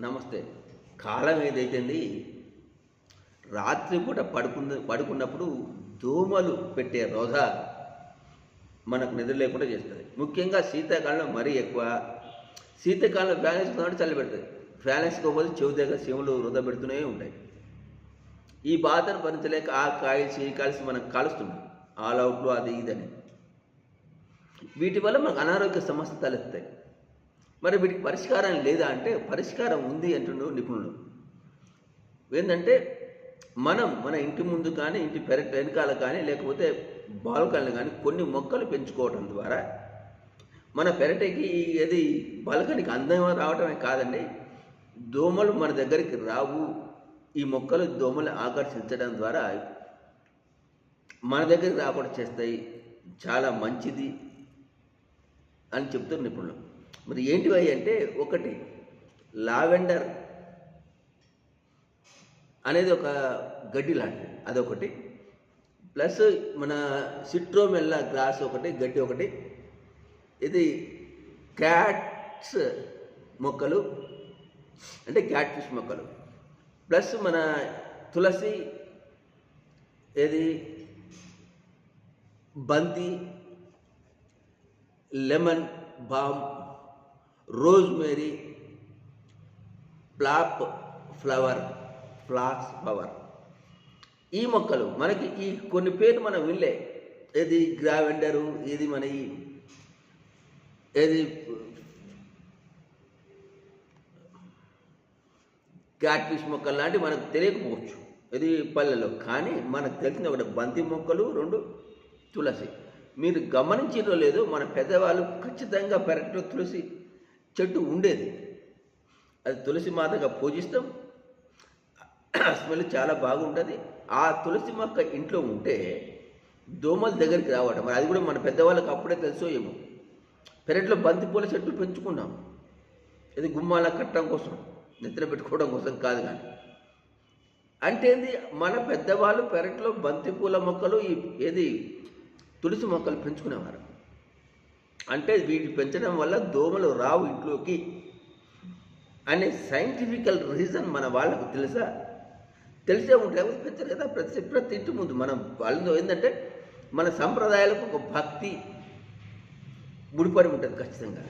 నమస్తే. కాలం ఏదైతుంది? రాత్రిపూట పడుకున్న పడుకున్నప్పుడు దోమలు పెట్టే రోధ మనకు నిద్ర లేకుండా చేస్తుంది. ముఖ్యంగా శీతాకాలంలో మరీ ఎక్కువ. శీతాకాలంలో బ్యాలెన్స్ కాబట్టి చల్లి పెడుతుంది. బ్యాలెన్స్ వేసుకోకపోతే చెవి దగ్గర వృధా పెడుతూనే ఉంటాయి. ఈ బాధను భరించలేక ఆ కాయల్సి ఈ కాల్సి మనం కాలుస్తున్నాం. ఆల్ అవుట్లు అది ఇదని వీటి వల్ల మనకు అనారోగ్య సమస్యలు తలెత్తాయి మరి వీటికి పరిష్కారం లేదా అంటే పరిష్కారం ఉంది అంటున్నారు నిపుణులు ఏంటంటే మనం మన ఇంటి ముందు కానీ ఇంటి పెరట్ వెనకాల కానీ లేకపోతే బాల్కన్లు కానీ కొన్ని మొక్కలు పెంచుకోవడం ద్వారా మన పెరటికి ఏది బాల్కనీకి అందం రావటమే కాదండి దోమలు మన దగ్గరికి రావు. ఈ మొక్కలు దోమలు ఆకర్షించడం ద్వారా మన దగ్గరికి రాకుండా చేస్తాయి. చాలా మంచిది అని చెప్తున్నారు నిపుణులు మరి ఏంటివి అంటే ఒకటి లావెండర్ అనేది ఒక గడ్డి లాంటిది అదొకటి. ప్లస్ మన సిట్రోమెల్లా గ్రాస్ ఒకటి గడ్డి ఒకటి. ఇది క్యాట్స్ మొక్కలు అంటే క్యాట్ ఫిష్ మొక్కలు. ప్లస్ మన తులసి ఏది? బంతి లెమన్ బామ్ రోజ్మేరీ ప్లాప్ ఫ్లవర్ ఫ్లాక్స్ ఫ్లవర్. ఈ మొక్కలు మనకి ఈ కొన్ని పేర్లు మనం వినలే. ఏది గ్రావెండరు ఏది మన ఈ ఏది క్యాట్ఫిష్ మొక్కలు లాంటివి మనకు తెలియకపోవచ్చు. ఇది పల్లెలో కానీ మనకు తెలిసిన ఒకటి బంతి మొక్కలు రెండు తులసి. మీరు గమనించడం లేదు మన పెద్దవాళ్ళు ఖచ్చితంగా పెరట్లో తులసి చెట్టు ఉండేది. అది తులసి మాతగా పూజిస్తాం. స్మెల్ చాలా బాగుంటుంది. ఆ తులసి మొక్క ఇంట్లో ఉంటే దోమల దగ్గరికి రావడం మరి అది కూడా మన పెద్దవాళ్ళకి అప్పుడే తెలుసో ఏమో. పెరట్లో బంతిపూల చెట్లు పెంచుకున్నాం. ఇది గుమ్మాల కట్టడం కోసం నిద్ర పెట్టుకోవడం కోసం కాదు కానీ. అంటే ఏంది? మన పెద్దవాళ్ళు పెరట్లో బంతిపూల మొక్కలు ఈ ఏది? తులసి మొక్కలు పెంచుకునేవారు. అంటే వీటిని పెంచడం వల్ల దోమలు రావు ఇంట్లోకి అనే సైంటిఫికల్ రీజన్ మన వాళ్ళకు తెలుసా? తెలిసే ఉంటే పెంచరు కదా? ప్రతి ప్రతి ఇంటి ముందు మనం వాళ్ళతో ఏంటంటే మన సంప్రదాయాలకు ఒక భక్తి ముడిపడి ఉంటుంది ఖచ్చితంగా.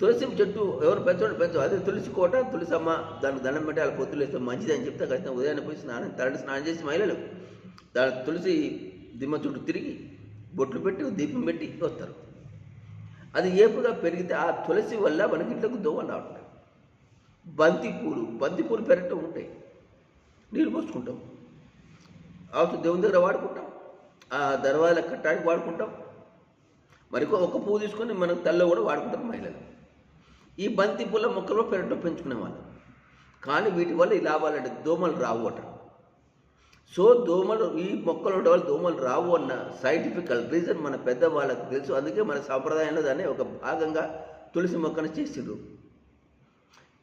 తులసి చెట్టు ఎవరు పెంచడం పెంచు అదే తులసి కోట తులసమ్మ దానికి దండం పెట్టి వాళ్ళ పొత్తులు వేస్తే మంచిది అని చెప్తే ఖచ్చితంగా ఉదయాన్నే పోయి స్నానం తరలి స్నానం చేసి మహిళలు దాని తులసి దిమ్మ చుట్టూ తిరిగి బొట్లు పెట్టి దీపం పెట్టి వస్తారు. అది ఏపుగా పెరిగితే ఆ తులసి వల్ల మనకి ఇంట్లోకి దోమలు ఉంటాయి బంతిపూలు బంతిపూలు పెరగటం ఉంటాయి. నీళ్ళు పోసుకుంటాం. అవసరం దేవుని దగ్గర వాడుకుంటాం. ఆ దర్వాజల కట్టడానికి వాడుకుంటాం. మరికొ ఒక పువ్వు తీసుకొని మనం తల్లో కూడా వాడుకుంటాం మహిళలు. ఈ బంతి పూల మొక్కలు పెంచుకునే పెంచుకునేవాళ్ళు కానీ వీటి వల్ల ఈ లాభాలంటే దోమలు రావు అట సో దోమలు ఈ మొక్కలు ఉండే వాళ్ళు దోమలు రావు అన్న సైంటిఫికల్ రీజన్ మన పెద్దవాళ్ళకి తెలుసు. అందుకే మన సాంప్రదాయంలో దాన్ని ఒక భాగంగా తులసి మొక్కను చేసిండ్రు.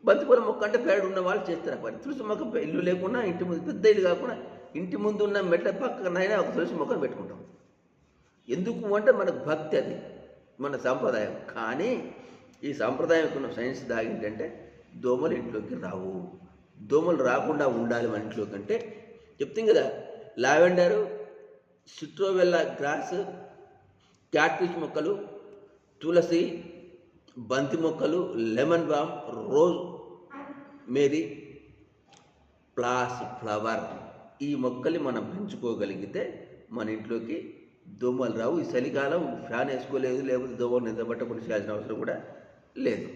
బంతిపూల మొక్క అంటే పేడ ఉన్న వాళ్ళు చేస్తారు పని తులసి మొక్క ఇల్లు లేకుండా ఇంటి ముందు పెద్ద ఇల్లు కాకుండా ఇంటి ముందు ఉన్న మెట్ల పక్కనైనా ఒక తులసి మొక్కను పెట్టుకుంటాం. ఎందుకు అంటే మనకు భక్తి అది మన సాంప్రదాయం. కానీ ఈ సాంప్రదాయం ఉన్న సైన్స్ దాగింటంటే దోమలు ఇంట్లోకి రావు. దోమలు రాకుండా ఉండాలి మన ఇంట్లోకి అంటే చెప్తాం కదా? లావెండరు సిట్రోవెల్లా గ్రాస్ క్యాట్ఫిష్ మొక్కలు తులసి బంతి మొక్కలు lemon balm rosemary flax flower ఈ మొక్కలు మనం పెంచుకోగలిగితే మన ఇంట్లోకి దోమలు రావు. ఈ చలికాలం ఫ్యాన్ వేసుకోలేదు లేకపోతే దోమలు నిద్రపట్టకుండా చేయాల్సిన అవసరం కూడా లేదు.